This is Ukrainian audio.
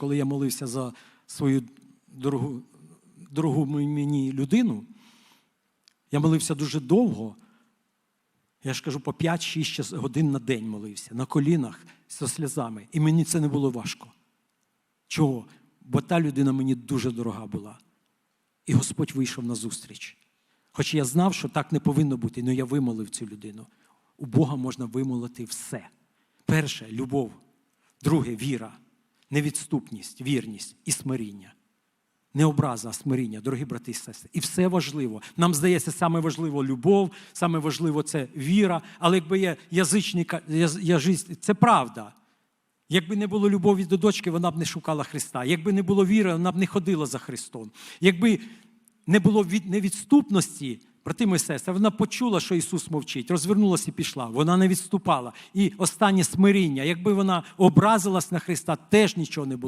коли я молився за свою дорогу, дорогу мені людину, я молився дуже довго. Я ж кажу, по 5-6 годин на день молився, на колінах зі сльозами. І мені це не було важко. Чого? Бо та людина мені дуже дорога була. І Господь вийшов на зустріч. Хоч я знав, що так не повинно бути, але я вимолив цю людину. У Бога можна вимолити все. Перше любов, друге віра, невідступність, вірність і смиріння. Не образа, а смиріння, дорогі брати і сестри. І все важливо. Нам здається, саме важливо любов, саме важливо це віра. Але якби є язичника, яз- яжист, це правда. Якби не було любові до дочки, вона б не шукала Христа. Якби не було віри, вона б не ходила за Христом. Якби не було від, невідступності, брати мої сестри, вона почула, що Ісус мовчить, розвернулася і пішла. Вона не відступала. І останнє смиріння. Якби вона образилась на Христа, теж нічого не було.